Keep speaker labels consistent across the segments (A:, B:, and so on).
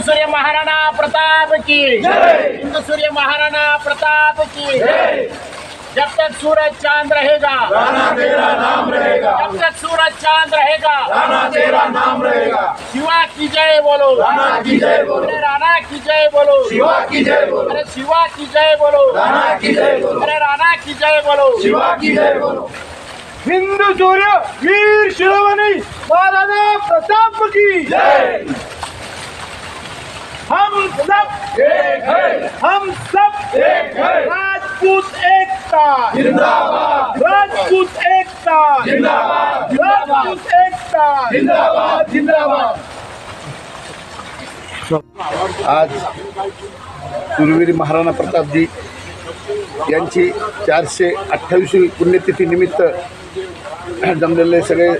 A: हिंदू सूर्य महाराणा प्रताप की। हिंदू सूर्य महाराणा प्रताप की। जब तक सूरज चाँद रहेगा। तेरा नाम रहेगा। जब तक सूरज चाँद रहेगा। राणा तेरा नाम रहेगा। शिवा की जय बोलो। अरे राणा की जय बोलो। शिवा की जय बोलो। अरे शिवा की जय बोलो। राणा की जय बोलो। अरे राणा की जय बोलो। शिवा की जय बोलो।
B: हिंदू सूर्य वीर शिरोमणी महाराणा प्रताप की। हम सब एक है हम सब एक है राजपूत एकता जिंदाबाद राजपूत एकता जिंदाबाद राजपूत एकता जिंदाबाद जिंदाबाद
C: आज सुरवीर महाराणा प्रतापजी यांची चारशे अठ्ठावीसवी पुण्यतिथीनिमित्त जमलेले सगळे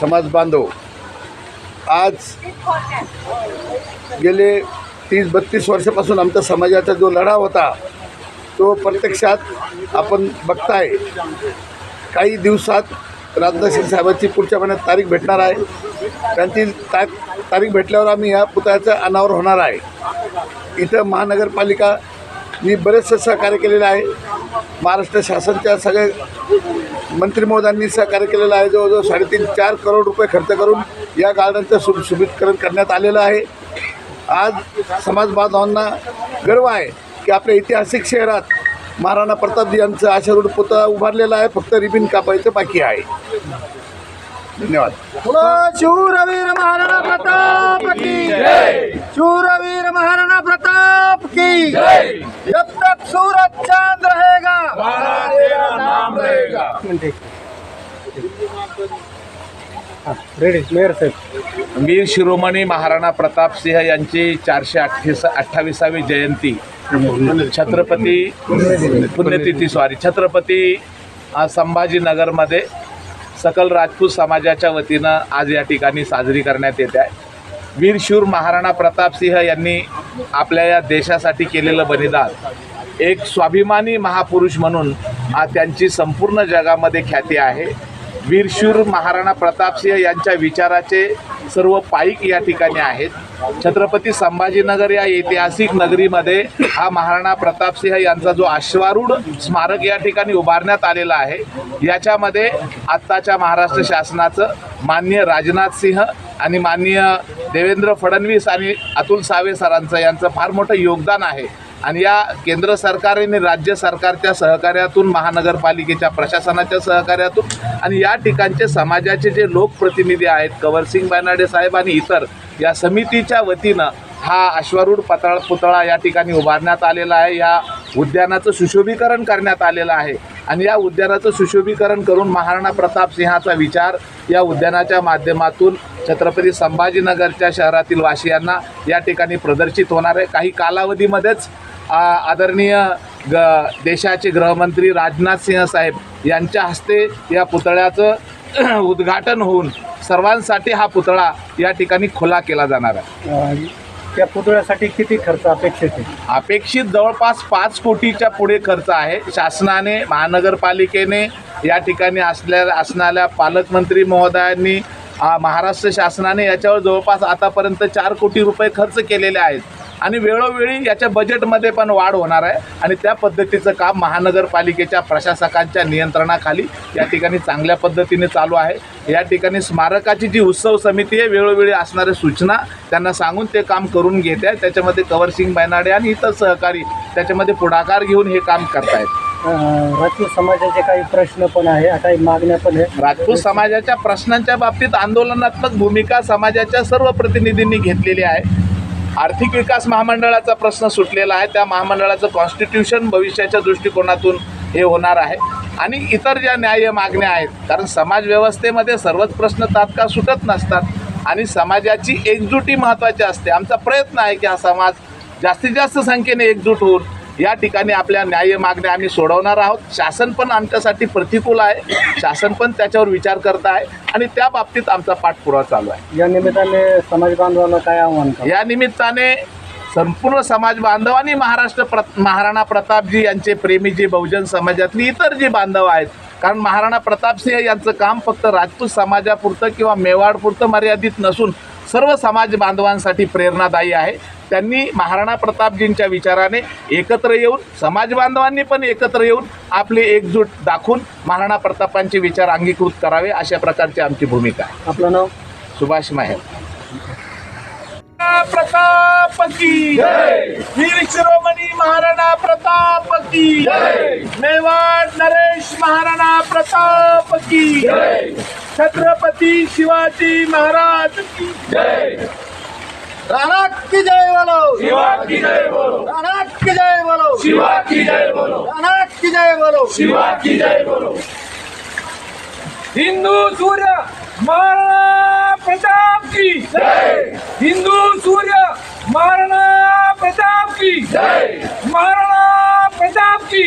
C: समाज बांधव आज गेले तीस बत्तीस वर्षापासून आमच्या समाजाचा जो लढा होता तो प्रत्यक्षात आपण बघताय. काही दिवसात राजनाथ सिंग साहेबांची पुढच्या महिन्यात तारीख भेटणार आहे. त्यांची ता तारीख भेटल्यावर आम्ही या पुतळ्याचं अनावर होणार आहे. इथं महानगरपालिका मी बरेचसे सहकार्य केलेलं आहे. महाराष्ट्र शासनच्या सगळे मंत्री महोदयांनी सहकार्य केलेलं आहे. जवळजवळ साडेतीन चार करोड रुपये खर्च करून या गार्डनचं सु सुशोभीकरण करण्यात आलेलं आहे. आज समाज बांधवांना गर्व आहे की आपल्या ऐतिहासिक शहरात महाराणा प्रतापजी यांचं आशारूढ पुतळा उभारलेला आहे फक्त रिबिन कापायचं बाकी आहे. धन्यवाद.
B: शूरवीर महाराणा प्रताप की शूरवीर महाराणा प्रताप की जब तक सूरज चांद रहेगा।
D: वीर शिरोमणी महाराणा प्रताप सिंह यांची चारशे अठ्ठीस अठ्ठावीसावी जयंती. छत्रपती पुण्यतिथी सॉरी छत्रपती अ, संभाजीनगरमध्ये सकल राजपूत समाजाच्या वतीनं आज या ठिकाणी साजरी करण्यात येते आहे. वीरशूर महाराणा प्रताप सिंह यांनी आपल्या या देशासाठी केलेलं बलिदान. एक स्वाभिमानी महापुरुष म्हणून आ, त्यांची संपूर्ण जगामध्ये ख्याती आहे. वीरशूर महाराणा प्रतापसिंह यांच्या विचाराचे सर्व पाईक या ठिकाणी आहेत. छत्रपती संभाजीनगर या ऐतिहासिक नगरीमध्ये हा महाराणा प्रतापसिंह यांचा जो अश्वारूढ स्मारक या ठिकाणी उभारण्यात आलेला आहे. याच्यामध्ये आत्ताच्या महाराष्ट्र शासनाचं माननीय राजनाथ सिंह आणि माननीय देवेंद्र फडणवीस आणि अतुल सावे सरांचं यांचं फार मोठं योगदान आहे. आणि या केंद्र सरकार आणि राज्य सरकारच्या सहकार्यातून महानगरपालिकेच्या प्रशासनाच्या सहकार्यातून आणि या ठिकाणचे समाजाचे जे लोकप्रतिनिधी आहेत कवरसिंग बायनाडे साहेब आणि इतर या समितीच्या वतीनं हा अश्वारूढ पतळा पुतळा या ठिकाणी उभारण्यात आलेला आहे. या उद्यानाचं सुशोभीकरण करण्यात आलेलं आहे. आणि या उद्यानाचं सुशोभीकरण करून महाराणा प्रताप सिंहाचा विचार या उद्यानाच्या माध्यमातून छत्रपती संभाजीनगरच्या शहरातील वासियांना या ठिकाणी प्रदर्शित होणार आहे. काही कालावधीमध्येच आदरणीय ग देशाचे गृहमंत्री राजनाथ सिंह साहेब यांच्या हस्ते या पुतळ्याचं उद्घाटन होऊन सर्वांसाठी हा पुतळा या ठिकाणी खुला केला जाणार आहे.
B: त्या पुतळ्यासाठी किती खर्च अपेक्षित आहे?
D: अपेक्षित जवळपास पाच कोटीच्या पुढे खर्च आहे. शासनाने महानगरपालिकेने या ठिकाणी असल्या असणाऱ्या पालकमंत्री महोदयांनी महाराष्ट्र शासनाने याच्यावर जवळपास आतापर्यंत चार कोटी रुपये खर्च केलेले आहेत. आणि वेळोवेळी याच्या बजेटमध्ये पण वाढ होणार आहे. आणि त्या पद्धतीचं काम महानगरपालिकेच्या प्रशासकांच्या नियंत्रणाखाली या ठिकाणी चांगल्या पद्धतीने चालू आहे. या ठिकाणी स्मारकाची जी उत्सव समिती आहे वेळोवेळी असणाऱ्या सूचना त्यांना सांगून ते काम करून घेत आहे त्याच्यामध्ये कवरसिंग बैनाडे आणि इतर सहकारी त्याच्यामध्ये पुढाकार घेऊन हे काम करतायत.
B: राजपूत समाजाचे काही प्रश्न पण आहे काही मागण्या पण आहे
D: राजपूत समाजाच्या प्रश्नांच्या बाबतीत आंदोलनात्मक भूमिका समाजाच्या सर्व प्रतिनिधींनी घेतलेली आहे. आर्थिक विकास महामंडळाचा प्रश्न सुटलेला आहे. त्या महामंडळाचं कॉन्स्टिट्यूशन भविष्याच्या दृष्टिकोनातून हे होणार आहे. आणि इतर ज्या न्याय मागण्या आहेत कारण समाज व्यवस्थेमध्ये सर्वच प्रश्न तात्काळ सुटत नसतात आणि समाजाची एकजुटी महत्त्वाची असते. आमचा प्रयत्न आहे की हा समाज जास्तीत जास्त संख्येने एकजूट होऊन या ठिकाणी आपल्या न्याय मागण्या आम्ही सोडवणार आहोत. शासन पण आमच्यासाठी प्रतिकूल आहे. शासन पण त्याच्यावर विचार करत आहे आणि त्या बाबतीत आमचा पाठपुरावा चालू आहे.
B: या निमित्ताने समाज बांधवांना काय आव्हान
D: या निमित्ताने संपूर्ण समाज बांधव आणि महाराष्ट्र प्र महाराणा प्रतापजी यांचे प्रेमी जे बहुजन समाजातली इतर जे बांधव आहेत कारण महाराणा प्रतापसिंह यांचं काम फक्त राजपूत समाजापुरतं किंवा मेवाडपुरतं मर्यादित नसून सर्व समाज बांधवांसाठी प्रेरणादायी आहे. त्यांनी महाराणा प्रतापजींच्या विचाराने एकत्र येऊन समाज बांधवांनी पण एकत्र येऊन आपली एकजूट दाखवून महाराणा प्रतापांचे विचार अंगीकृत करावे अशा प्रकारची आमची भूमिका आहे.
B: आपलं नाव?
D: सुभाष माहेर प्रताप की वीर शिरोमणी महाराणा प्रताप की मेवाड नरेश महाराणा प्रताप की छत्रपती शिवाजी महाराज की
B: राणा की जय बोलो. राणा की जय बोलो. राणा की जय बोलो.
E: हिंदू सूर्य महाराणा प्रताप की हिंदू सूर्य महाराणा प्रताप की महाराणा प्रताप की